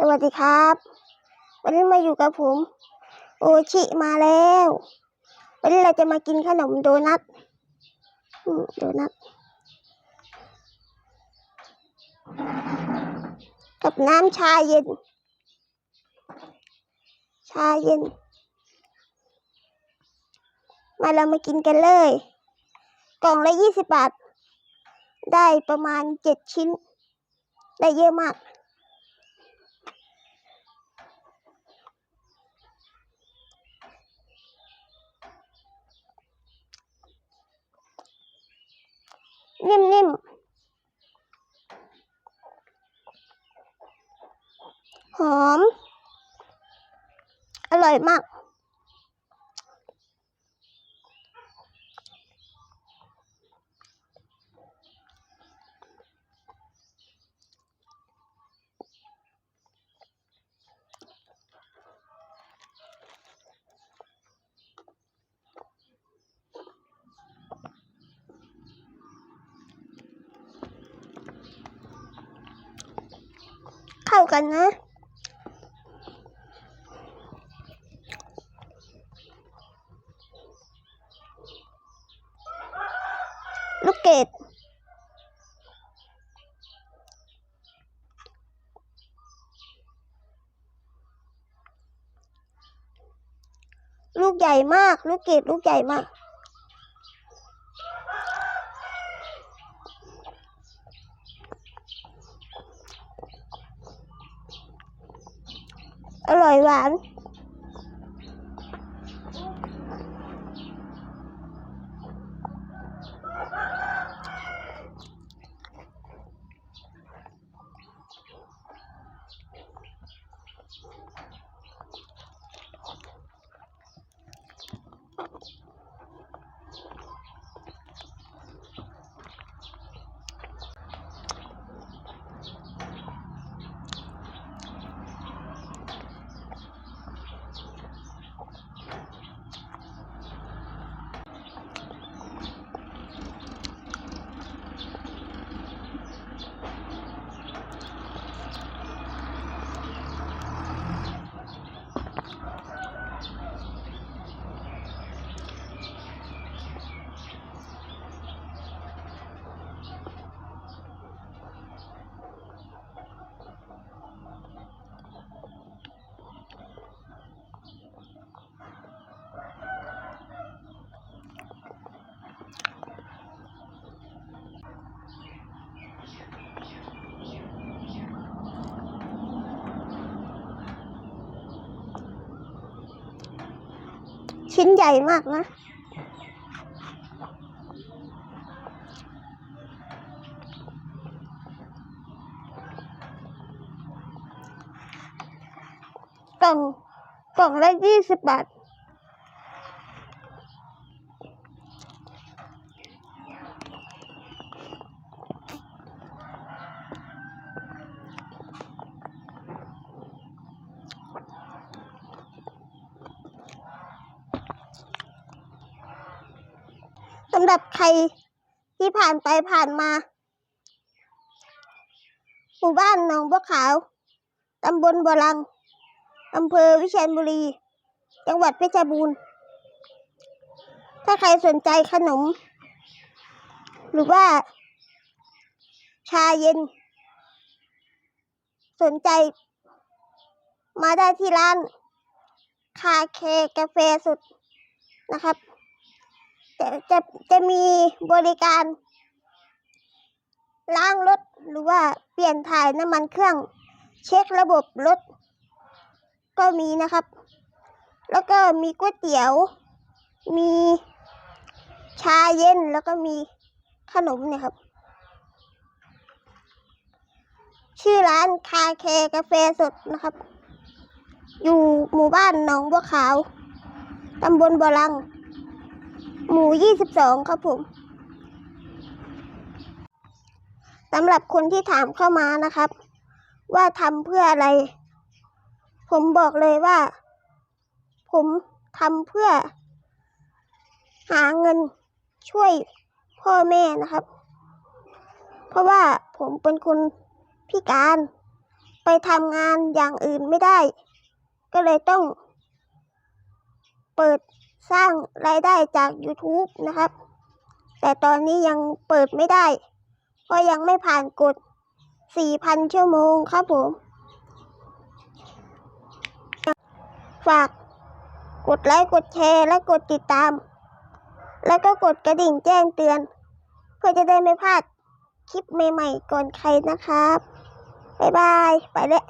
สวัสดีครับ วันนี้มาอยู่กับผม โอชิมาแล้ว วันนี้เราจะมากินขนมโดนัทโดนัทกับน้ำชาเย็น ชาเย็น มาเรามากินกันเลย กล่องละยี่สิบบาท ได้ประมาณเจ็ดชิ้น ได้เยอะมาก นิ่มๆหอม อร่อยมากากันนะลูกเกดลูกใหญ่มาก ลูกเกดลูกใหญ่มาก อร่อยหวาน ชิ้นใหญ่มากนะ กล่องกล่องละยี่สิบบาทำหรับใครที่ผ่านไปผ่านมาหมู่บ้านหนองบัวขาว ตำบลบัวลัง อำเภอวิเชียรบุรี จังหวัดเพชรบูรณ์ ถ้าใครสนใจขนม หรือว่า ชาเย็น สนใจ มาได้ที่ร้าน คาเคกาแฟสุดนะครับ จะจะจะมีบริการล้างรถหรือว่าเปลี่ยนถ่ายน้ำมันเครื่อง เช็คระบบรถ ก็มีนะครับ แล้วก็มีก๋วยเตี๋ยว มีชาเย็นแล้วก็มีขนมเนี่ยครับ ชื่อร้านคาเคกาแฟสดนะครับ อยู่หมู่บ้านหนองบัวขาว ตำบลบัวลัง หมูยี่สิบสองครับผมสำหรับคนที่ถามเข้ามานะครับ ว่าทำเพื่ออะไร ผมบอกเลยว่า ผมทำเพื่อ หาเงินช่วยพ่อแม่นะครับ เพราะว่าผมเป็นคนพิการ ไปทำงานอย่างอื่นไม่ได้ ก็เลยต้อง เปิด สร้างรายได้จาก YouTube นะครับ แต่ตอนนี้ยังเปิดไม่ได้เพราะยังไม่ผ่านกฎ 4,000 ชั่วโมงครับผม ฝากกดไลค์ กดแชร์และกดติดตาม แล้วก็กดกระดิ่งแจ้งเตือน เพื่อจะได้ไม่พลาดคลิปใหม่ๆก่อนใครนะครับ บ๊ายบาย ไปแล้ว